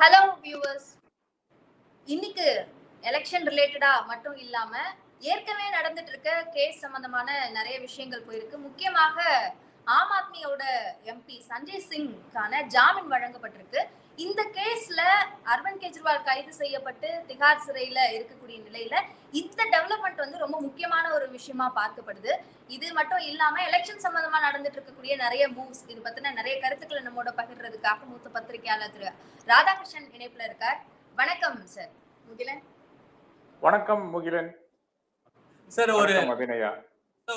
Hello viewers இன்னைக்கு election ரிலேட்டடா மட்டும் இல்லாம ஏற்கனவே நடந்துட்டு இருக்க கேஸ் சம்பந்தமான நிறைய விஷயங்கள் போயிருக்கு. முக்கியமாக ஆம் ஆத்மியோட எம்பி சஞ்சய் சிங்கான ஜாமீன் வழங்கப்பட்டிருக்கு. இந்த கேஸ்ல அரவிந்த் கெஜ்ரிவால் கைது செய்யப்பட்டு திகார் சிறையில இருக்கக்கூடிய நிலையில இந்த டெவலப்மெண்ட் வந்து ரொம்ப முக்கியமான ஒரு விஷயமா பார்க்கப்படுது. இது மட்டும் இல்லாம எலெக்ஷன் சம்பந்தமா நடந்துட்டு இருக்கக்கூடிய நிறைய மூவ்ஸ் இது பத்தின நிறைய கருத்துக்களை நம்மோட பகிர்றதுக்காக மூத்த பத்திரிகையாளர் திரு ராதாகிருஷ்ணன் இணைப்புல இருக்கார். வணக்கம் சார் முகிலன். வணக்கம் முகிலன். சார் ஒரு அபிநயா.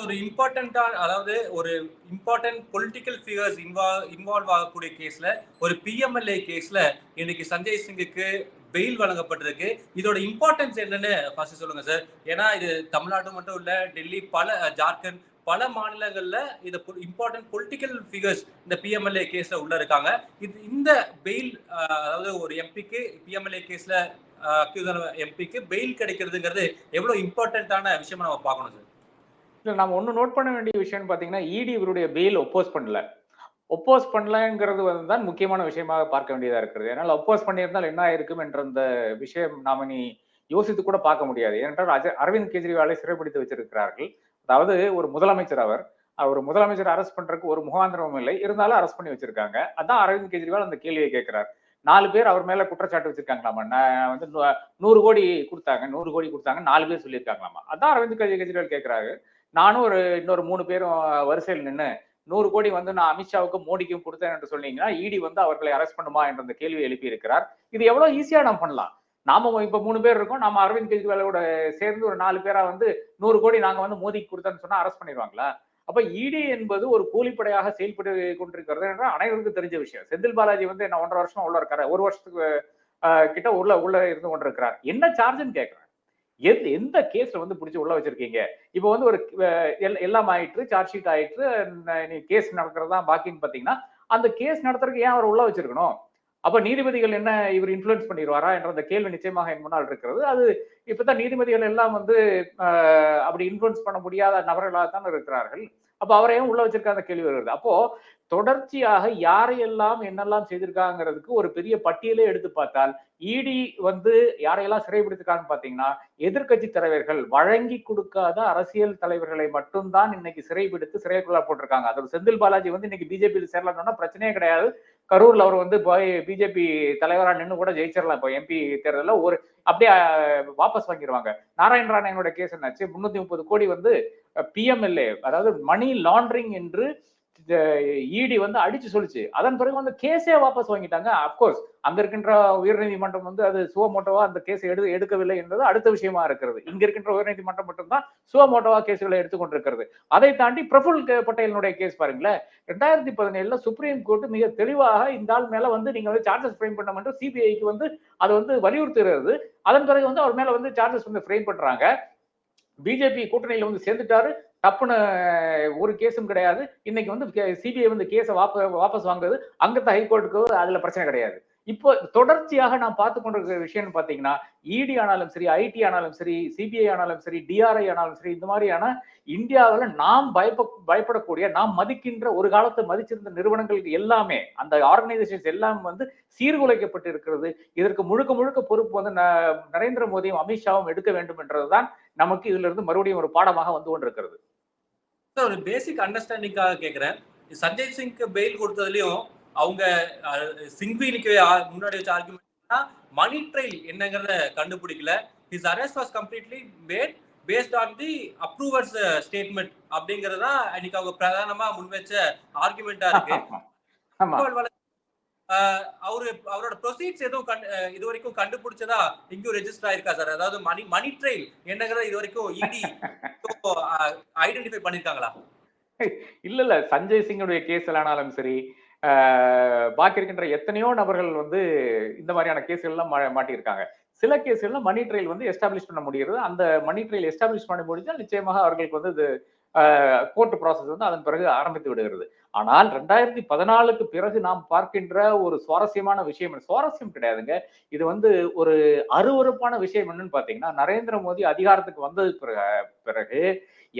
ஒரு இம்பார்ட்டண்டா அதாவது ஒரு important political figures involve involve ஆகக்கூடிய கேஸ்ல ஒரு பிஎம்எல்ஏ கேஸ்ல இன்னைக்கு சஞ்சய் சிங்குக்கு பெயில் வழங்கப்பட்டிருக்கு. இதோட இம்பார்ட்டன்ஸ் என்னன்னு ஃபர்ஸ்ட் சொல்லுங்க சார் ஏன்னா இது தமிழ்நாடு மட்டும் இல்ல டெல்லி பல ஜார்க்கண்ட் பல மாநிலங்கள்ல இது இம்பார்ட்டன்ட் பொலிட்டிக்கல் ஃபிகர்ஸ் இந்த பிஎம்எல்ஏ கேஸ்ல உள்ள இருக்காங்க. இது இந்த பெயில் அதாவது ஒரு எம்பிக்கு பிஎம்எல்ஏ கேஸ்ல எம்பிக்கு பெயில் கிடைக்கிறதுங்கிறது எவ்வளவு இம்பார்ட்டன்டான விஷயமா நம்ம பார்க்கணும் சார் இல்ல நம்ம ஒன்று நோட் பண்ண வேண்டிய விஷயம்னு பாத்தீங்கன்னா இடி இவருடைய பெயில் ஒப்போஸ் பண்ணல. ஒப்போஸ் பண்ணலங்கிறது வந்து தான் முக்கியமான விஷயமாக பார்க்க வேண்டியதாக இருக்கிறது ஏன்னால் ஒப்போஸ் பண்ணியிருந்தால் என்ன ஆயிருக்கும் என்ற அந்த விஷயம் நாம நீ யோசித்து கூட பார்க்க முடியாது. ஏனென்றால் அஜய் அரவிந்த் கெஜ்ரிவாலை சிறைப்பிடித்து வச்சிருக்கிறார்கள். அதாவது ஒரு முதலமைச்சர் அவர். அவர் முதலமைச்சர் அரெஸ்ட் பண்றதுக்கு ஒரு முகாந்திரமும் இல்லை. இருந்தாலும் அரெஸ்ட் பண்ணி வச்சிருக்காங்க. அதான் அரவிந்த் கெஜ்ரிவால் அந்த கேள்வியை கேட்கிறார். நாலு பேர் அவர் மேல குற்றச்சாட்டு வச்சிருக்காங்களாமா? நான் வந்து நூறு கோடி கொடுத்தாங்க. நூறு கோடி கொடுத்தாங்க. நாலு பேர் சொல்லியிருக்காங்களாமா? அதான் அரவிந்த் கெஜ்ரிவால் கேட்கிறாரு. நானும் ஒரு இன்னொரு மூணு பேரும் வரிசையில் நின்று நூறு கோடி வந்து நான் அமித்ஷாவுக்கும் மோடிக்கும் கொடுத்தேன் என்று சொன்னீங்கன்னா இடி வந்து அவர்களை அரெஸ்ட் பண்ணுமா என்ற கேள்வி எழுப்பி இருக்கிறார் இது எவ்வளவு ஈஸியா நம்ம பண்ணலாம். நாம இப்ப மூணு பேர் இருக்கோம். நாம அரவிந்த் கெஜ்ரிவாலோட சேர்ந்து ஒரு நாலு பேரா வந்து நூறு கோடி நாங்க வந்து மோடிக்கு கொடுத்தேன்னு சொன்னா அரெஸ்ட் பண்ணிடுவாங்களா? அப்ப இடி என்பது ஒரு கூலிப்படையாக செயல்பட்டு கொண்டிருக்கிறது என்ற அனைவருக்கும் தெரிஞ்ச விஷயம். செந்தில் பாலாஜி வந்து என்ன ஒன்றரை வருஷமா உள்ள இருக்காரு. ஒரு வருஷத்துக்கு கிட்ட உள்ள உள்ள இருந்து கொண்டிருக்கிறார். என்ன சார்ஜ்னு கேட்கிறேன் எந்த எந்த கேஸ்ல வந்து பிடிச்சி உள்ள வச்சிருக்கீங்க? இப்போ வந்து ஒரு எல்லாம் ஆயிட்டு சார்ஜ் ஷீட் ஆயிட்டு கேஸ் நடக்கிறதா பாக்கின்னு பாத்தீங்கன்னா அந்த கேஸ் நடத்துறதுக்கு ஏன் அவர் உள்ள வச்சிருக்கணும்? அப்ப நீதிபதிகள் என்ன இவர் இன்ஃபுளுன்ஸ் பண்ணிடுவாரா என்ற அந்த கேள்வி நிச்சயமாக என் முன்னால் இருக்கிறது. அது இப்பதான் நீதிபதிகள் எல்லாம் வந்து அப்படி இன்ஃபுளுன்ஸ் பண்ண முடியாத நபர்களாக தான் இருக்கிறார்கள். அப்ப அவரையும் உள்ள வச்சிருக்க அந்த கேள்வி வருகிறது அப்போ தொடர்ச்சியாக யாரையெல்லாம் என்னெல்லாம் செய்திருக்காங்கிறதுக்கு ஒரு பெரிய பட்டியலே எடுத்து பார்த்தால் இடி வந்து யாரையெல்லாம் சிறைப்பிடித்திருக்காங்கன்னு பாத்தீங்கன்னா எதிர்கட்சி தலைவர்கள் வழங்கி கொடுக்காத அரசியல் தலைவர்களை மட்டும்தான் இன்னைக்கு சிறைப்பிடித்து சிறைக்குள்ள போட்டிருக்காங்க. அதோட செந்தில் பாலாஜி வந்து இன்னைக்கு பிஜேபியில் சேரலாம்னா பிரச்சனையே கிடையாது. கரூர்ல அவர் வந்து பிஜேபி தலைவரா நின்று கூட ஜெயிச்சிடலாம் இப்போ எம்பி தேர்தலில் ஒரு அப்படியே வாபஸ் வாங்கிடுவாங்க நாராயண ராணையனோட கேஸ் என்னாச்சு? முன்னூத்தி முப்பது கோடி வந்து பிஎம்எல்ஏ அதாவது மணி லாண்டரிங் என்று இடி வந்து அடிச்சு சொல்லிச்சு. அதன் பிறகு வந்து கேஸே வாபஸ் வாங்கிட்டாங்க. அப்கோர்ஸ் அங்க இருக்கின்ற உயர்நீதிமன்றம் வந்து அது சுவமோட்டோவா அந்த கேஸை எடு எடுக்கவில்லை என்பது அடுத்த விஷயமா இருக்கிறது. இங்க இருக்கின்ற உயர்நீதிமன்றம் மட்டும்தான் சுவமோட்டோவா கேஸுகளை எடுத்துக்கொண்டிருக்கிறது. அதை தாண்டி பிரபுல் பட்டேலினுடைய கேஸ் பாருங்களேன். ரெண்டாயிரத்தி பதினேழுல சுப்ரீம் கோர்ட் மிக தெளிவாக இந்த ஆள் மேல வந்து நீங்க வந்து சார்ஜஸ் ஃப்ரேம் பண்ண மட்டும் சிபிஐக்கு வந்து அது வந்து வலியுறுத்துகிறது. அதன் பிறகு வந்து அவர் மேல வந்து சார்ஜஸ் வந்து ஃப்ரேம் பண்றாங்க. பிஜேபி கூட்டணியில வந்து சேர்ந்துட்டாரு. தப்புன்னு ஒரு கேஸும் கிடையாது. இன்னைக்கு வந்து சிபிஐ வந்து கேஸை வாப வாபஸ் வாங்குறது அங்கத்த ஹைகோர்ட்டுக்கு அதுல பிரச்சனை கிடையாது. இப்போ தொடர்ச்சியாக நான் பார்த்து கொண்டிருக்கிற விஷயம்னு பார்த்தீங்கன்னா இடி ஆனாலும் சரி ஐடி ஆனாலும் சரி சிபிஐ ஆனாலும் சரி டிஆர்ஐ ஆனாலும் சரி இந்த மாதிரியான இந்தியாவில் நாம் பயப்ப பயப்படக்கூடிய நாம் மதிக்கின்ற ஒரு காலத்தை மதிச்சிருந்த நிறுவனங்களுக்கு எல்லாமே அந்த ஆர்கனைசேஷன்ஸ் எல்லாம் வந்து சீர்குலைக்கப்பட்டு இருக்கிறது இதற்கு முழுக்க முழுக்க பொறுப்பு வந்து நரேந்திர மோடியும் அமித்ஷாவும் எடுக்க வேண்டும் என்றதுதான் நமக்கு இதுல இருந்து மறுபடியும் ஒரு பாடமாக வந்து கொண்டிருக்கிறது. ஒரு பேசிக் அண்டர்ஸ்டாண்டிங்காக கேட்கிறேன் சஞ்சய் சிங்க்கு பெயில் கொடுத்ததுலயும் அவங்க சிங்வி முன்னாடி வச்ச ஆர்குமெண்ட் மணி ட்ரைல் என்னங்கிறத கண்டுபிடிக்கல. His arrest was completely made based on the approvers statement அப்படிங்கறதா இன்னைக்கு அவங்க பிரதானமா முன் வச்ச ஆர்குமெண்டா இருக்கு. அவரு அவரோட ப்ரொசீட்ஸ் எதுவும் கண்டு இது வரைக்கும் கண்டுபிடிச்சதா எங்கேயும் ரெஜிஸ்டர் ஆயிருக்கா சார் அதாவது மணி மணி ட்ரெயில் என்னங்கிறத இது வரைக்கும் இடி ஐடென்டிஃபை பண்ணிருக்காங்களா? இல்ல இல்ல. சஞ்சய் சிங்குடைய கேஸ் ஆனாலும் சரி பாக்கி இருக்கின்ற எத்தனையோ நபர்கள் வந்து இந்த மாதிரியான கேஸ்கள்லாம் மாட்டியிருக்காங்க. சில கேஸ்கள்ல மணி ட்ரெயில் வந்து எஸ்டாப்ளிஷ் பண்ண முடிகிறது அந்த மணி ட்ரெயில் எஸ்டாப்ளிஷ் பண்ண முடிஞ்சால் நிச்சயமாக அவர்களுக்கு வந்து இது கோர்ட் ப்ராசஸ் வந்து அதன் பிறகு ஆரம்பித்து விடுகிறது. ஆனால் ரெண்டாயிரத்தி பதினாலுக்கு பிறகு நாம் பார்க்கின்ற ஒரு சுவாரஸ்யமான விஷயம் சுவாரஸ்யம் கிடையாதுங்க. இது வந்து ஒரு அருவருப்பான விஷயம் என்னன்னு பாத்தீங்கன்னா நரேந்திர மோடி அதிகாரத்துக்கு வந்தது பிறகு பிறகு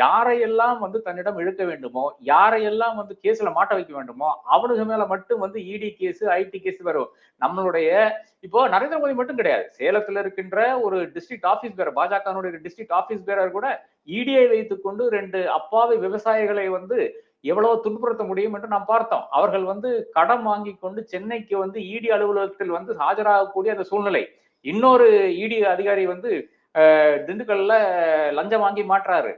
யாரையெல்லாம் வந்து தன்னிடம் இழுக்க வேண்டுமோ யாரையெல்லாம் வந்து கேஸ்ல மாட்ட வைக்க வேண்டுமோ அவனுக்கு மேல மட்டும் வந்து இடி கேஸ் ஐடி கேஸ் வரும். நம்மளுடைய இப்போ நரேந்திர மோடி மட்டும் கிடையாது. சேலத்துல இருக்கின்ற ஒரு டிஸ்ட்ரிக்ட் ஆபீஸ் பேரர் பாஜகனுடைய டிஸ்ட்ரிக்ட் ஆபீஸ் பேரர் கூட இடியை வைத்துக்கொண்டு ரெண்டு அப்பாவி விவசாயிகளை வந்து எவ்வளவு துன்புறுத்த முடியும் என்று நாம் பார்த்தோம். அவர்கள் வந்து கடன் வாங்கி கொண்டு சென்னைக்கு வந்து இடி அலுவலகத்தில் வந்து ஆஜராகக்கூடிய அந்த சூழ்நிலை. இன்னொரு இடி அதிகாரி வந்து திண்டுக்கல்ல லஞ்சம் வாங்கி மாற்றாரு.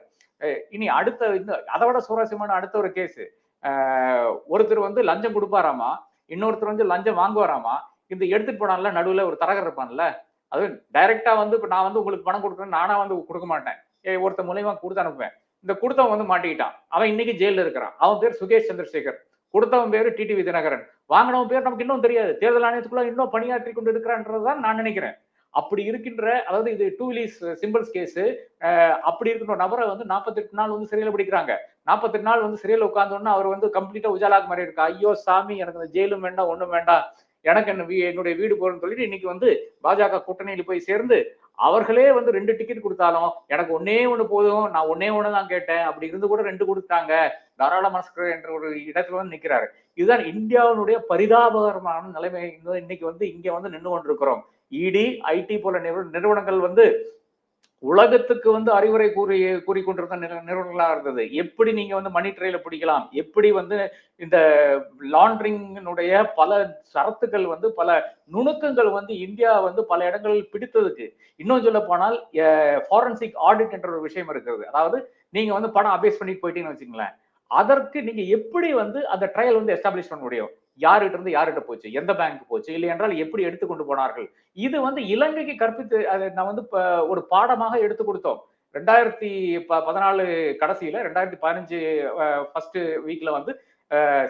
இனி அடுத்த இந்த அதை விட சுவாரஸ்யமான அடுத்த ஒரு கேஸ். ஒருத்தர் வந்து லஞ்சம் கொடுப்பாராமா? இன்னொருத்தர் வந்து லஞ்சம் வாங்குவாராமா? இந்த எடுத்துட்டு போனான்ல நடுவுல ஒரு தரகர் இருப்பான்ல? அது டைரக்டா வந்து இப்போ நான் வந்து உங்களுக்கு பணம் கொடுக்குறேன் நானா வந்து கொடுக்க மாட்டேன். ஏ ஒருத்தன் மூலியமா கொடுத்து அனுப்புவேன். இந்த கொடுத்தவன் வந்து மாட்டிக்கிட்டான். அவன் இன்னைக்கு ஜெயில இருக்கிறான். அவன் பேர் சுகேஷ் சந்திரசேகர். கொடுத்தவன் பேரு டிடிவி தினகரன் வாங்கினவன் பேர் நமக்கு இன்னும் தெரியாது. தேர்தல் ஆணையத்துக்குள்ள இன்னும் பணியாற்றி கொண்டு இருக்கிறான்றதுதான் நான் நினைக்கிறேன். அப்படி இருக்கின்ற அதாவது இது டூ வீலீஸ் சிம்பிள்ஸ் கேஸ் அப்படி இருக்கின்ற நபரை வந்து நாற்பத்தெட்டு நாள் வந்து சிறையில் பிடிக்கிறாங்க. நாற்பத்தெட்டு நாள் வந்து சிறையில் உட்காந்தோன்னா அவர் வந்து கம்ப்ளீட்டா உஜாலாக்கு மாதிரி இருக்கா. ஐயோ சாமி எனக்கு இந்த ஜெயிலும் வேண்டாம் ஒன்றும் வேண்டாம். எனக்கு என்ன என்னுடைய வீடு போறேன்னு சொல்லிட்டு இன்னைக்கு வந்து பாஜக கூட்டணியில் போய் சேர்ந்து அவர்களே வந்து ரெண்டு டிக்கெட் கொடுத்தாலும் எனக்கு ஒன்னே ஒன்று போதும் நான் ஒன்னே ஒன்று தான் கேட்டேன் அப்படி இருந்து கூட ரெண்டு கொடுத்தாங்க. தாராள மனஸ்கர் என்ற ஒரு இடத்துல வந்து நிற்கிறாரு இதுதான் இந்தியாவினுடைய பரிதாபகரமான நிலைமை. இன்னைக்கு வந்து இங்கே வந்து நின்று கொண்டிருக்கிறோம். இடி ஐடி போல நிறுவனங்கள் வந்து உலகத்துக்கு வந்து அறிவுரை கூறி கூறிக்கொண்டிருந்த நிறு- நிறுவனங்களா இருந்தது. எப்படி நீங்க வந்து மணி ட்ரெயில பிடிக்கலாம்? எப்படி வந்து இந்த லாண்ட்ரிங்கினுடைய பல சரத்துக்கள் வந்து பல நுணுக்கங்கள் வந்து இந்தியா வந்து பல இடங்களில் பிடித்ததுக்கு. இன்னும் சொல்ல போனால் ஃபாரன்சிக் ஆடிட் என்ற ஒரு விஷயம் இருக்கிறது. அதாவது நீங்க வந்து பணம் அபேஸ் பண்ணிட்டு போயிட்டீங்கன்னு வச்சுங்களேன் அதற்கு நீங்க எப்படி வந்து அந்த ட்ரையல் வந்து எஸ்டாப்ளிஷ் பண்ண முடியும்? யார்கிட்ட இருந்து யார்கிட்ட போச்சு? எந்த பேங்க் போச்சு? இல்லை என்றால் எப்படி எடுத்து கொண்டு போனார்கள்? இது வந்து இலங்கைக்கு கற்பித்து அதை நான் வந்து ஒரு பாடமாக எடுத்து கொடுத்தோம். ரெண்டாயிரத்தி ப- பதினாலு கடைசியில ரெண்டாயிரத்தி பதினஞ்சு ஃபர்ஸ்ட் வீக்ல வந்து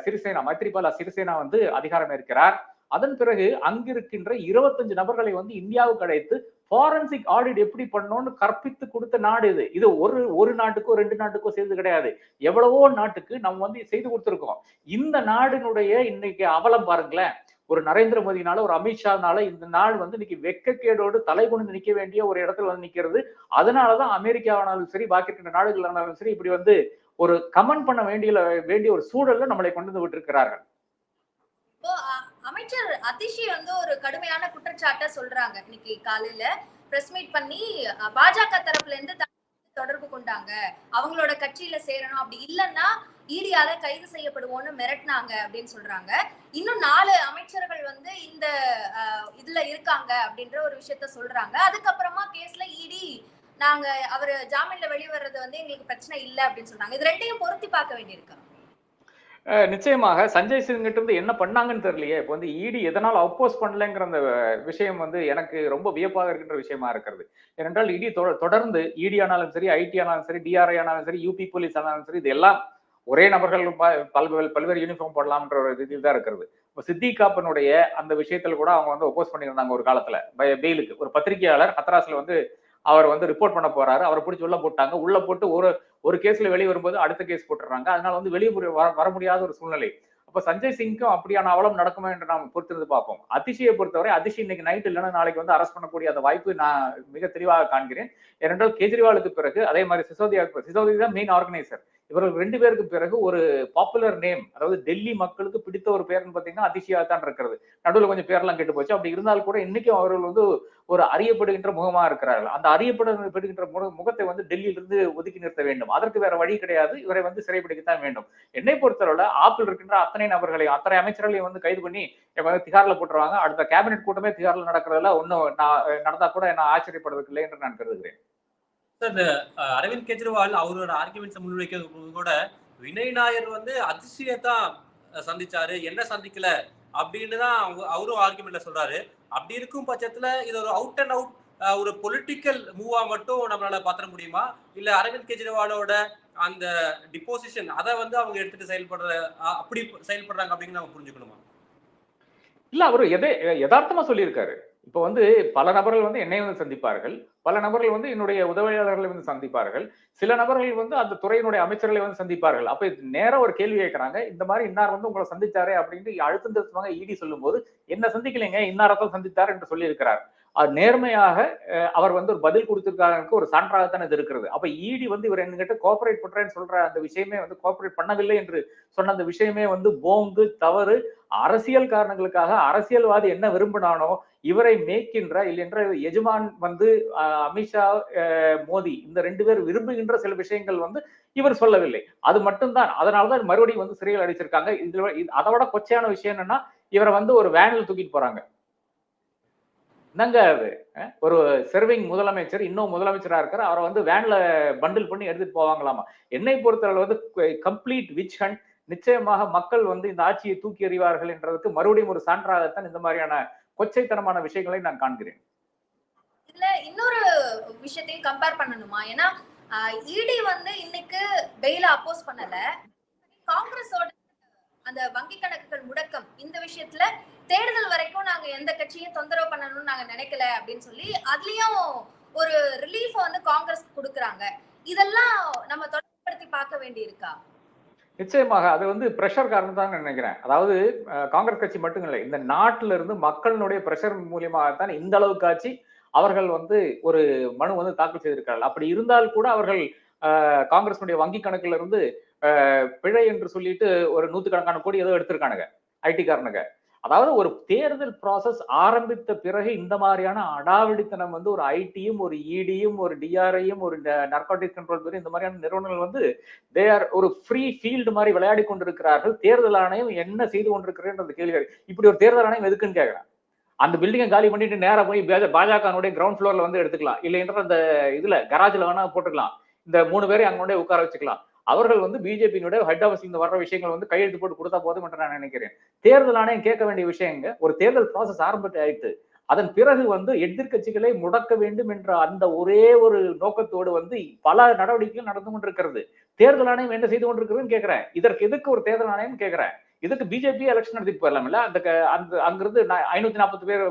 சிறிசேனா மைத்ரிபாலா சிறிசேனா வந்து அதிகாரம் இருக்கிறார் அதன் பிறகு அங்கிருக்கின்ற இருபத்தஞ்சு நபர்களை வந்து இந்தியாவுக்கு அழைத்து ஃபாரன்சிக் ஆடிட் எப்படி பண்ணணும்னு கற்பித்து கொடுத்த நாடு இது. இது ஒரு ஒரு நாட்டுக்கோ ரெண்டு நாட்டுக்கோ செய்தது கிடையாது. எவ்வளவோ நாட்டுக்கு நம்ம வந்து செய்து கொடுத்துருக்கோம். இந்த நாடினுடைய இன்னைக்கு அவலம் பாருங்களேன். ஒரு நரேந்திர மோடினால ஒரு அமித்ஷானால இந்த நாடு வந்து இன்னைக்கு வெக்கக்கேடோடு தலை கொண்டு நிக்க வேண்டிய ஒரு இடத்துல வந்து நிக்கிறது. அதனாலதான் அமெரிக்காவானாலும் சரி பாக்கி இருக்கிற நாடுகள் ஆனாலும் சரி இப்படி வந்து ஒரு கமெண்ட் பண்ண வேண்டிய வேண்டிய ஒரு சூழல்ல நம்மளை கொண்டு வந்து விட்டிருக்கிறார்கள். இருக்கிறார்கள் அமைச்சர் அதிஷி வந்து ஒரு கடுமையான குற்றச்சாட்டை சொல்றாங்க இன்னைக்கு காலையில. பிரஸ் மீட் பண்ணி பாஜக தரப்புல இருந்து தொடர்பு கொண்டாங்க. அவங்களோட கட்சியில சேரணும். அப்படி இல்லைன்னா ஈடியால கைது செய்யப்படுவோம்னு மிரட்டினாங்க அப்படின்னு சொல்றாங்க. இன்னும் நாலு அமைச்சர்கள் வந்து இந்த இதுல இருக்காங்க அப்படின்ற ஒரு விஷயத்த சொல்றாங்க. அதுக்கப்புறமா கேஸ்ல இடி நாங்க அவர் ஜாமீன்ல வெளிவர்றது வந்து எங்களுக்கு பிரச்சனை இல்லை அப்படின்னு சொல்றாங்க. இது ரெண்டையும் பொருத்தி பார்க்க வேண்டியிருக்கு. நிச்சயமாக சஞ்சய் சிங்கிட்ட இருந்து என்ன பண்ணாங்கன்னு தெரியலையே. இப்போ வந்து இடி எதனால் அப்போஸ் பண்ணலங்கிற அந்த விஷயம் வந்து எனக்கு ரொம்ப வியப்பாக இருக்கின்ற விஷயமா இருக்கிறது. ஏனென்றால் இடி தொடர்ந்து இடி ஆனாலும் சரி ஐடி ஆனாலும் சரி டிஆர்ஐ ஆனாலும் சரி யூபி போலீஸ் ஆனாலும் சரி இது எல்லாம் ஒரே நபர்கள் ப- பல்வேறு பல்வேறு யூனிஃபார்ம் போடலாம்ன்ற ஒரு இதில் தான் இருக்கிறது. இப்போ சித்திகாப்பனுடைய அந்த விஷயத்துல கூட அவங்க வந்து ஒப்போஸ் பண்ணியிருந்தாங்க ஒரு காலத்துல. பெயிலுக்கு. ஒரு பத்திரிகையாளர் ஹத்ராஸ்ல வந்து அவர் வந்து ரிப்போர்ட் பண்ண போறாரு. அவரை பிடிச்சி உள்ள போட்டாங்க. உள்ள போட்டு ஒரு ஒரு கேஸ்ல வெளியே வரும்போது அடுத்த கேஸ் போட்டுறாங்க அதனால வந்து வெளியே வர வர முடியாத ஒரு சூழ்நிலை. அப்ப சஞ்சய் சிங்க்கும் அப்படியான அவலம் நடக்குமா என்று நாம் பொறுத்திருந்து பார்ப்போம். அதிஷியை பொறுத்தவரை அதிஷி இன்னைக்கு நைட் இல்லைன்னா நாளைக்கு வந்து அரெஸ்ட் பண்ணக்கூடிய அந்த வாய்ப்பு நான் மிக தெளிவாக காண்கிறேன். ஏனென்றால் கெஜ்ரிவாலுக்கு பிறகு அதே மாதிரி சிசோதியா சிசோதி தான் மெயின் ஆர்கனைசர் இவர்கள் ரெண்டு பேருக்கு பிறகு ஒரு பாப்புலர் நேம் அதாவது டெல்லி மக்களுக்கு பிடித்த ஒரு பேர்னு பார்த்தீங்கன்னா அதிசயா தான் இருக்கிறது. நடுவில் கொஞ்சம் பேர்லாம் கெட்டு போச்சு. அப்படி இருந்தால் கூட இன்னைக்கும் அவர்கள் வந்து ஒரு அறியப்படுகின்ற முகமா இருக்கிறார்கள். அந்த அறியப்படுகின்ற முக- முகத்தை வந்து டெல்லியிலிருந்து ஒதுக்கி நிறுத்த வேண்டும். அதற்கு வேற வழி கிடையாது. இவரை வந்து சிறைப்பிடிக்கத்தான் வேண்டும். என்னை பொறுத்தவரை ஆப்பிள் இருக்கின்ற அத்தனை நபர்களையும் அத்தனை அமைச்சர்களையும் வந்து கைது பண்ணி இவங்க திகார்ல போட்டுருவாங்க. அடுத்த கேபினெட் கூட்டமே திகார்ல நடக்கிறதுல ஒன்றும் நான் நடந்தா கூட நான் ஆச்சரியப்படுவதற்கு இல்லை என்று நான் கருதுகிறேன். அஹ் அரவிந்த் கெஜ்ரிவால் அவரோட ஆர்குமெண்ட்ஸை முன்வைக்கிறது கூட வினய் நாயர் வந்து அதிசயத்தான் சந்திச்சாரு. என்ன சந்திக்கல அப்படின்னு தான் அவரும் ஆர்குமெண்ட்ல சொல்றாரு. அப்படி இருக்கும் பட்சத்துல இது ஒரு அவுட் அண்ட் அவுட் ஒரு பொலிட்டிக்கல் மூவா மட்டும் நம்மளால பாத்திர முடியுமா? இல்ல அரவிந்த் கெஜ்ரிவாலோட அந்த டிப்போசிஷன் அதை வந்து அவங்க எடுத்துட்டு செயல்படுற அப்படி செயல்படுறாங்க அப்படின்னு நம்ம புரிஞ்சுக்கணுமா? இல்ல அவரு எதை யதார்த்தமா சொல்லியிருக்காரு. இப்போ வந்து பல நபர்கள் வந்து என்னை வந்து சந்திப்பார்கள். பல நபர்கள் வந்து என்னுடைய உதவியாளர்களை வந்து சந்திப்பார்கள். சில நபர்கள் வந்து அந்த துறையினுடைய அமைச்சர்களை வந்து சந்திப்பார்கள். அப்ப நேரம் ஒரு கேள்வி கேட்கறாங்க. இந்த மாதிரி இன்னார் வந்து உங்களை சந்திச்சாரே அப்படின்னு அழுத்தம் திருத்தமாக இடி சொல்லும்போது என்ன சந்திக்கலைங்க இன்னாரத்தான் சந்தித்தார் என்று சொல்லி இருக்கிறார் நேர்மையாக அவர் வந்து ஒரு பதில் கொடுத்திருக்காங்க ஒரு சான்றாகத்தான் இது இருக்கிறது. அப்ப இடி வந்து இவர் என்கிட்ட கோஆபரேட் பண்றேன்னு சொல்ற அந்த விஷயமே வந்து கோஆபரேட் பண்ணவில்லை என்று சொன்ன அந்த விஷயமே வந்து போங்கு தவறு அரசியல் காரணங்களுக்காக அரசியல்வாதி என்ன விரும்பினானோ இவரை மேய்க்கின்ற இல்லைன்ற எஜமான் வந்து அமித்ஷா மோடி இந்த ரெண்டு பேர் விரும்புகின்ற சில விஷயங்கள் வந்து இவர் சொல்லவில்லை. அது மட்டும்தான். அதனாலதான் மறுபடியும் வந்து சிறையில் அடைச்சிருக்காங்க. இதுல அதை விட கொச்சையான விஷயம் என்னன்னா இவரை வந்து ஒரு வேனில் தூக்கிட்டு போறாங்க. என்னங்க அது ஒரு செர்விங் முதலமைச்சர் இன்னும் முதலமைச்சரா இருக்கிற அவரை வந்து வேன்ல பண்டில் பண்ணி எடுத்துட்டு போவாங்களாமா? என்னை பொறுத்தளவு வந்து கம்ப்ளீட் விச் ஹண்ட் நிச்சயமாக மக்கள் வந்து இந்த ஆட்சியை தூக்கி எறிவார்கள் என்றதுக்கு மறுபடியும் ஒரு சான்றாகத்தான் இந்த மாதிரியான கொச்சைத்தனமான விஷயங்களை நான் காண்கிறேன். இதுல இன்னொரு விஷயத்தையும் கம்பேர் பண்ணணுமா? ஏன்னா இடி வந்து இன்னைக்கு பெயில அப்போஸ் பண்ணல. காங்கிரஸோட அந்த வங்கி கணக்குகள் முடக்கம் இந்த விஷயத்துல தேர்தல் வரைக்கும் நாங்க எந்த கட்சியும் தொந்தரவு பண்ணணும்னு நாங்க நினைக்கல அப்படின்னு சொல்லி அதுலயும் ஒரு ரிலீஃப் வந்து காங்கிரஸ் கொடுக்கறாங்க. இதெல்லாம் நம்ம தொடர்புபடுத்தி பார்க்க வேண்டி இருக்கா நிச்சயமாக அது வந்து பிரஷர் காரணம் தான் நினைக்கிறேன். அதாவது காங்கிரஸ் கட்சி மட்டும் இல்லை இந்த நாட்டில இருந்து மக்களினுடைய பிரஷர் மூலியமாகத்தான் இந்த அளவுக்கு ஆச்சு அவர்கள் வந்து ஒரு மனு வந்து தாக்கல் செய்திருக்கிறார்கள். அப்படி இருந்தால் கூட அவர்கள் அஹ், காங்கிரஸினுடைய வங்கி கணக்குல இருந்து பிழை என்று சொல்லிட்டு ஒரு நூத்துக்கணக்கான கோடி ஏதோ எடுத்திருக்கானுங்க ஐடி காரனுங்க. அதாவது ஒரு தேர்தல் ப்ராசஸ் ஆரம்பித்த பிறகு இந்த மாதிரியான அடாவடித்தனம் வந்து ஒரு ஐடியும் ஒரு e இடியும் ஒரு டிஆர்ஐயும் ஒரு நர்காட்டிக் கண்ட்ரோல் பியூரோ இந்த மாதிரியான நிறுவனங்கள் வந்து தே ஆர் ஒரு ஃப்ரீ ஃபீல்டு மாதிரி விளையாடி கொண்டிருக்கிறார்கள். தேர்தல் ஆணையம் என்ன செய்து கொண்டிருக்கிறேன்றது கேள்வி இப்படி ஒரு தேர்தல் ஆணையம் எதுக்குன்னு கேட்கிறேன்? அந்த பில்டிங்கை காலி பண்ணிட்டு நேராக போய் பாஜகனுடைய கிரவுண்ட் ஃப்ளோர்ல வந்து எடுத்துக்கலாம். இல்லைன்ற அந்த இதுல கராஜ்ல வேணா போட்டுக்கலாம். இந்த மூணு பேரை அங்கே உட்கார வச்சுக்கலாம். அவர்கள் வந்து பிஜேபியினுடைய ஹெட் ஆஃபீஸ் இந்த வர்ற விஷயங்கள் வந்து கையெழுத்து போட்டு கொடுத்தா போதும் என்று நான் நினைக்கிறேன். தேர்தல் ஆணையம் கேட்க வேண்டிய விஷயங்க ஒரு தேர்தல் ப்ராசஸ் ஆரம்பித்து ஆயிட்டு அதன் பிறகு வந்து எதிர்க்கட்சிகளை முடக்க வேண்டும் என்ற அந்த ஒரே ஒரு நோக்கத்தோடு வந்து பல நடவடிக்கைகள் நடந்து கொண்டிருக்கிறது. தேர்தல் ஆணையம் என்ன செய்து கொண்டிருக்கிறதுன்னு கேட்கிறேன். இதற்கு எதுக்கு ஒரு தேர்தல் ஆணையம் கேட்கிறேன். இதுக்கு பிஜேபி எலெக்ஷன் நடத்திட்டு போயிடலாம்ல. அந்த அந்த அங்கிருந்து ஐநூத்தி நாற்பது பேர்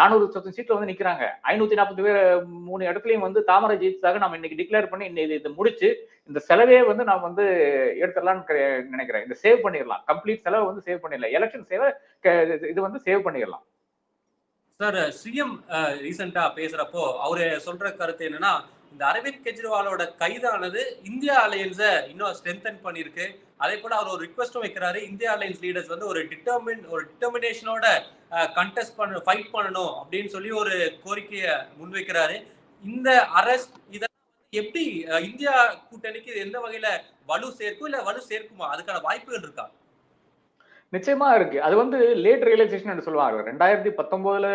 நானூறு சத்தம் சீட்ல வந்து நிக்கிறாங்க. ஐநூத்தி நாற்பது பேர் மூணு இடத்துலயும் வந்து தாமரை ஜெயிச்சதாக நம்ம இன்னைக்கு டிக்ளேர் பண்ணி இன்னைக்கு இதை முடிச்சு இந்த செலவே வந்து நான் வந்து எடுத்துடலாம்னு நினைக்கிறேன். இந்த சேவ் பண்ணிடலாம். கம்ப்ளீட் செலவை வந்து சேவ் பண்ணிடலாம். எலெக்ஷன் சேவை இது வந்து சேவ் பண்ணிடலாம். சார் சிஎம் ரீசெண்டா பேசுறப்போ அவரு சொல்ற கருத்து என்னன்னா இந்த அரவிந்த் கெஜ்ரிவாலோட கைதானது இந்தியா அலையன்ஸை இன்னும் ஸ்ட்ரென்தன் பண்ணிருக்கு அதே போல அவர் ஒரு ரிக்வஸ்டும் வைக்கிறாரு. இந்தியா அலையன்ஸ் லீடர்ஸ் வந்து ஒரு டிட்டர்மின் ஒரு டிட்டர்மினேஷனோட கண்டெஸ்ட் பண்ண ஃபைட் பண்ணணும் அப்படின்னு சொல்லி ஒரு கோரிக்கையை முன்வைக்கிறாரு. இந்த அரெஸ்ட் இதெல்லாம் எப்படி இந்தியா கூட்டணிக்கு எந்த வகையில வலு சேர்க்கும் இல்ல வலு சேர்க்குமா? அதுக்கான வாய்ப்புகள் இருக்கா? நிச்சயமா இருக்கு. அது வந்து லேட் ரியலைசேஷன் சொல்லுவாங்க ரெண்டாயிரத்தி பத்தொன்பதுல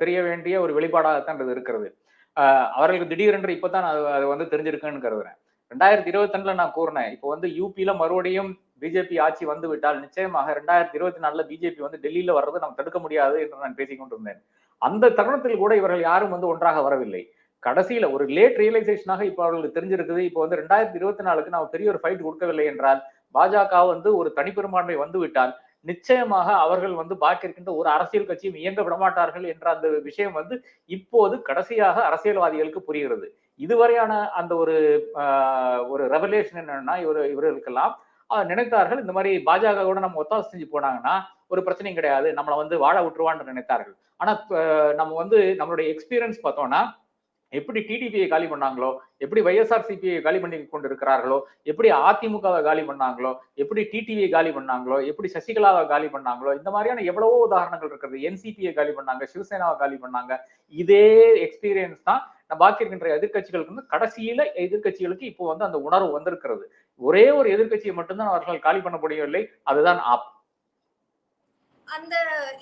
தெரிய வேண்டிய ஒரு வெளிப்பாடாகத்தான் இது இருக்கிறது. அவர்களுக்கு திடீரென்று இப்பதான் அது அது வந்து தெரிஞ்சிருக்குன்னு கருதுறேன் ரெண்டாயிரத்தி இருபத்தி நான் கூறினேன் இப்போ வந்து யூபியில மறுபடியும் பிஜேபி ஆட்சி வந்து விட்டால் நிச்சயமாக ரெண்டாயிரத்தி இருபத்தி நாலுல பிஜேபி வந்து டெல்லியில வர்றது நம்ம தடுக்க முடியாது என்று நான் பேசிக்கொண்டிருந்தேன் அந்த தருணத்தில் கூட இவர்கள் யாரும் வந்து ஒன்றாக வரவில்லை. கடைசியில ஒரு லேட் ரியலைசேஷனாக இப்போ அவர்களுக்கு தெரிஞ்சிருக்குது. இப்போ வந்து ரெண்டாயிரத்தி இருபத்தி நாலுக்கு நான் பெரிய ஒரு ஃபைட் கொடுக்கவில்லை என்றால் பாஜக வந்து ஒரு தனிப்பெரும்பான்மை வந்து விட்டால் நிச்சயமாக அவர்கள் வந்து பாக்கி இருக்கின்ற ஒரு அரசியல் கட்சியும் இயங்க விடமாட்டார்கள் என்ற அந்த விஷயம் வந்து இப்போது கடைசியாக அரசியல்வாதிகளுக்கு புரிகிறது. இதுவரையான அந்த ஒரு ஒரு ரெவலேஷன் என்னன்னா இவர் இவர்களுக்கெல்லாம் நினைத்தார்கள். இந்த மாதிரி பாஜக கூட நம்ம ஒத்தாசை செஞ்சு போனாங்கன்னா ஒரு பிரச்சனையும் கிடையாது. நம்மளை வந்து வாழ விட்டுருவான்னு நினைத்தார்கள். ஆனா நம்ம வந்து நம்மளுடைய எக்ஸ்பீரியன்ஸ் பார்த்தோம்னா எப்படி டிடிபியை காலி பண்ணாங்களோ எப்படி வைஎஸ்ஆர் சிபிஐ காலி பண்ணி கொண்டு இருக்கிறார்களோ எப்படி அதிமுகவை காலி பண்ணாங்களோ எப்படி டிடிவியை காலி பண்ணாங்களோ எப்படி சசிகலாவை காலி பண்ணாங்களோ இந்த மாதிரியான எவ்வளவோ உதாரணங்கள் இருக்கிறது என்சிபியை காலி பண்ணாங்க சிவசேனாவை காலி பண்ணாங்க. இதே எக்ஸ்பீரியன்ஸ் தான் பாக்கி இருக்கின்ற எதிர்க்கட்சிகளுக்கு வந்து கடைசியில எதிர்க்கட்சிகளுக்கு இப்போ வந்து அந்த உணர்வு வந்திருக்கிறது. ஒரே ஒரு எதிர்க்கட்சியை மட்டும்தான் அவர்கள் காலி பண்ண முடியவில்லை. அதுதான் ஆப். அந்த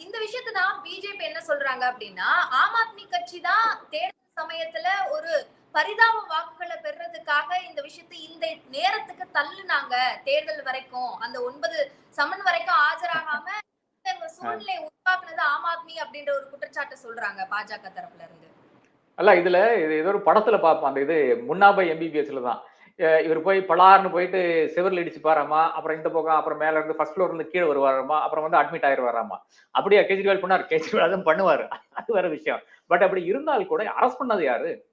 இந்த விஷயத்தை தான் பிஜேபி என்ன சொல்றாங்க அப்படின்னா ஆம் ஆத்மி கட்சி தான் தேர்தல் சமயத்துல ஒரு பரிதாப வாக்குகளை பெறுறதுக்காக இந்த விஷயத்தை இந்த நேரத்துக்கு தள்ளுனாங்க தேர்தல் வரைக்கும். அந்த ஒன்பது சமன் வரைக்கும் ஆஜராகாம சூழ்நிலை உருவாக்குனது ஆம் ஆத்மி அப்படின்ற ஒரு குற்றச்சாட்டை சொல்றாங்க பாஜக தரப்புல இருந்து. அல்ல இதுல இது ஏதோ ஒரு படத்துல பார்ப்போம் அந்த இது முன்னாபை எம்பிபிஎஸ்ல தான். இவர் போய் பலார்னு போயிட்டு செவரில் இடிச்சு பாராமா அப்புறம் இந்த பக்கம் அப்புறம் மேல இருந்து ஃபர்ஸ்ட் ஃப்ளோர்ல இருந்து கீழே வருவாராமா அப்புறம் வந்து அட்மிட் ஆயிடுவாராமா அப்படியா கெஜ்ரிவால் பண்ணார். கெஜ்ரிவால் தான் பண்ணுவார். அது வேற விஷயம். பட் அப்படி இருந்தால் கூட அரஸ்ட் பண்ணது யாரு?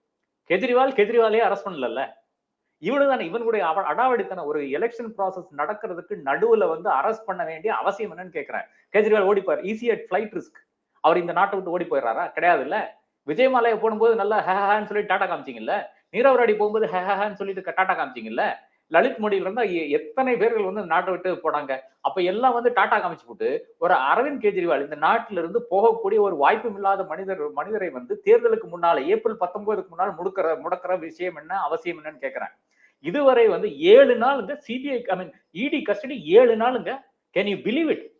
கெஜ்ரிவால் கெஜ்ரிவாலே அரஸ்ட் பண்ணல இவனு தானே இவனுடைய அடாவடித்தன ஒரு எலெக்ஷன் ப்ராசஸ் நடக்கிறதுக்கு நடுவுல வந்து அரஸ்ட் பண்ண வேண்டிய அவசியம் என்னன்னு கேக்குறேன். கெஜ்ரிவால் ஓடிப்பார். ஈஸியா ஃபிளைட் ரிஸ்க் அவர் இந்த நாட்டை விட்டு ஓடி போயிடுறாரா? கிடையாது இல்ல விஜயமாலையை போடும்போது நல்லா ஹேஹான்னு சொல்லி டாட்டா காமிச்சிங்கல்ல? நீரவ் ரெட்டி போகும்போது ஹேஹான்னு சொல்லிட்டு டாட்டா காமிச்சிங்கல்ல? லலித் மோடியில இருந்தா எத்தனை பேர்கள் வந்து நாட்டை விட்டு போனாங்க? அப்ப எல்லாம் வந்து டாடா காமிச்சு போட்டு ஒரு அரவிந்த் கெஜ்ரிவால் இந்த நாட்டில இருந்து போகக்கூடிய ஒரு வாய்ப்பும் இல்லாத மனிதர் மனிதரை வந்து தேர்தலுக்கு முன்னால ஏப்ரல் பத்தொன்பதுக்கு முன்னால் முடுக்கிற முடக்கிற விஷயம் என்ன அவசியம் என்னன்னு கேக்குறேன். இதுவரை வந்து ஏழு நாளுங்க சிபிஐ ஐ மீன் இடி கஸ்டடி ஏழு நாளுங்க. கேன் யூ பிலீவ் இட்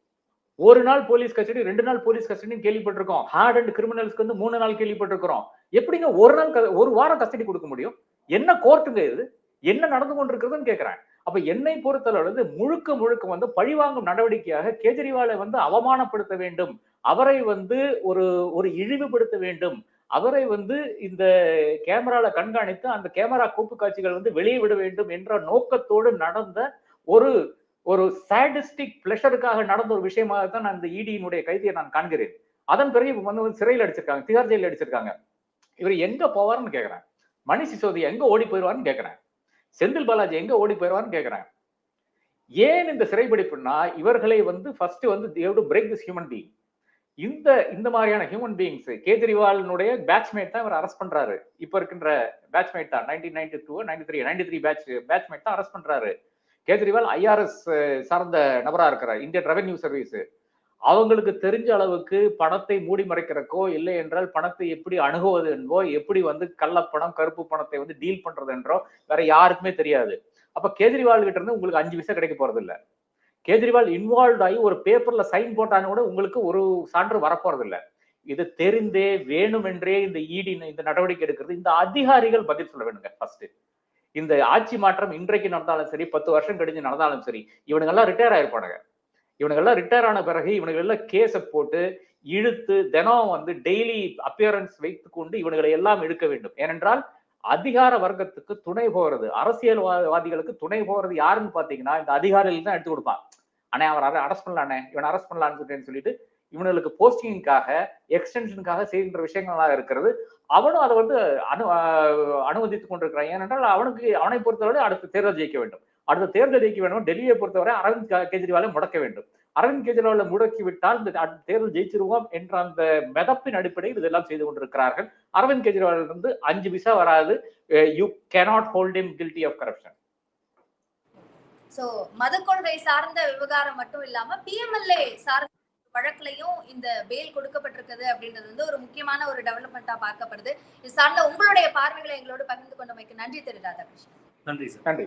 ஒரு நாள் போலீஸ் கஸ்டடி ரெண்டு நாள் போலீஸ் கஸ்டடின்னு கேள்விப்பட்டிருக்கோம். ஹார்ட் அண்ட் கிரிமினல்ஸ்க்கு வந்து மூணு நாள் கேள்விப்பட்டிருக்கிறோம். எப்படிங்க ஒரு நாள் க- ஒரு வாரம் கஸ்டடி கொடுக்க முடியும்? என்ன கோர்ட்டுங்க இது? என்ன நடந்து கொண்டிருக்கிறதுன்னு கேட்கிறேன் அப்ப என்னை பொறுத்தளவு வந்து முழுக்க முழுக்க வந்து பழிவாங்கும் நடவடிக்கையாக கேஜ்ரிவாலை வந்து அவமானப்படுத்த வேண்டும். அவரை வந்து ஒரு ஒரு இழிவுபடுத்த வேண்டும். அவரை வந்து இந்த கேமரால கண்காணித்து அந்த கேமரா கூப்பு காட்சிகள் வந்து வெளியே விட வேண்டும் என்ற நோக்கத்தோடு நடந்த ஒரு ஒரு சாடிஸ்டிக் பிளஷருக்காக நடந்த ஒரு விஷயமாக தான் நான் இந்த இடியினுடைய கைதியை நான் காண்கிறேன். அதன் பிறகு இப்ப வந்து சிறையில் அடிச்சிருக்காங்க திகார் ஜெயில அடிச்சிருக்காங்க. இவர் எங்க போவார்னு கேட்கிறேன் மணி சிசோதி எங்க ஓடி போயிடுவார்னு கேட்கிறேன் செந்தில் பாலாஜி எங்க ஓடி போயிடுவார்னு கேக்குறேன் ஏன் இந்த சிறைபிடிப்புனா இவர்களை வந்து ஃபர்ஸ்ட் வந்து they've to break this human being இந்த இந்த மாதிரியான ஹியூமன் பீயிங்ஸ் கேஜ்ரிவாலினுடைய பேட்ச்மேட் தான் இவர் அரெஸ்ட் பண்றாரு. இப்ப இருக்கின்ற பேட்ச்மேட் தான் nineteen ninety two ninety three ninety three batch batchmate தான் அரெஸ்ட் பண்றாரு கேஜ்ரிவால் ஐஆர்எஸ் சார்ந்த நபரா இருக்கிறார் இந்தியன் ரெவென்யூ சர்வீஸ் அவங்களுக்கு தெரிஞ்ச அளவுக்கு பணத்தை மூடி மறைக்கிறக்கோ இல்லை என்றால் பணத்தை எப்படி அணுகுவது என்போ எப்படி வந்து கள்ளப்பணம் கருப்பு பணத்தை வந்து டீல் பண்றது என்றோ வேற யாருக்குமே தெரியாது. அப்ப கேஜ்ரிவால் கிட்ட இருந்து உங்களுக்கு அஞ்சு விசா கிடைக்க போறது இல்ல. கேஜ்ரிவால் இன்வால்வ் ஆகி ஒரு பேப்பர்ல சைன் போட்டான்னு கூட உங்களுக்கு ஒரு சான்று வரப்போறது இல்ல. இது தெரிந்தே வேணுமென்றே இந்த இடி இந்த நடவடிக்கை எடுக்கிறது இந்த அதிகாரிகள் பதில் சொல்ல வேணுங்க ஃபர்ஸ்ட் இந்த ஆட்சி மாற்றம் இன்றைக்கு நடந்தாலும் சரி பத்து வருஷம் கழிஞ்சு நடந்தாலும் சரி இவனுங்க எல்லாம் ரிட்டையர் ஆயிருப்பானுங்க. இவனுங்கெல்லாம் ரிட்டையர் ஆன பிறகு இவனுங்களெல்லாம் கேஸை போட்டு இழுத்து தினம் வந்து டெய்லி அப்பியரன்ஸ் வைத்து கொண்டு இவனுங்களை எல்லாம் இழுக்க வேண்டும். ஏனென்றால் அதிகார வர்க்கத்துக்கு துணை போகிறது அரசியல்வாதிகளுக்கு துணை போகிறது யாருன்னு பாத்தீங்கன்னா இந்த அதிகாரிகள் தான் எடுத்து கொடுப்பான் அண்ணே அவர் அரெஸ்ட் பண்ணலானே இவன் அரெஸ்ட் பண்ணலான்னு சொல்லிட்டு சொல்லிட்டு இவனுக்கு போஸ்டிங்காக எக்ஸ்டென்ஷனுக்காக செய்கின்ற விஷயங்களாக இருக்கிறது. அவனும் அதை வந்து அனு அனுமதித்துக் கொண்டிருக்கிறான். ஏனென்றால் அவனுக்கு அவனை பொறுத்தவரை அடுத்த தேர்தல் ஜெயிக்க வேண்டும். அடுத்த தேர்தல் ஜெயிக்க வேண்டும். டெல்லியை பொறுத்தவரை அரவிந்த் கெஜ்ரிவாலை முடக்க வேண்டும். அரவிந்த் கெஜ்ரிவாலை முடக்கி விட்டால் இந்த தேர்தல் ஜெயிச்சிருவோம் என்ற அந்த மெதப்பின் அடிப்படையில் இதெல்லாம் செய்து கொண்டிருக்கிறார்கள். அரவிந்த் கெஜ்ரிவால் இருந்து அஞ்சு விசா வராது. You cannot hold him guilty of corruption. So மத கொள்கை சார்ந்த விவகாரம் மட்டும் இல்லாம பிஎம்எல்ஏ சார்ந்த வழக்குலையும் இந்த பெயில் கொடுக்கப்பட்டிருக்குது அப்படின்றது வந்து ஒரு முக்கியமான ஒரு டெவலப்மெண்டா பார்க்கப்படுது. இது சார்ந்த உங்களுடைய பார்வைகளை எங்களோடு பகிர்ந்து கொண்டமைக்கு நன்றி திரு ராதாகிருஷ்ணன். நன்றி சார். நன்றி.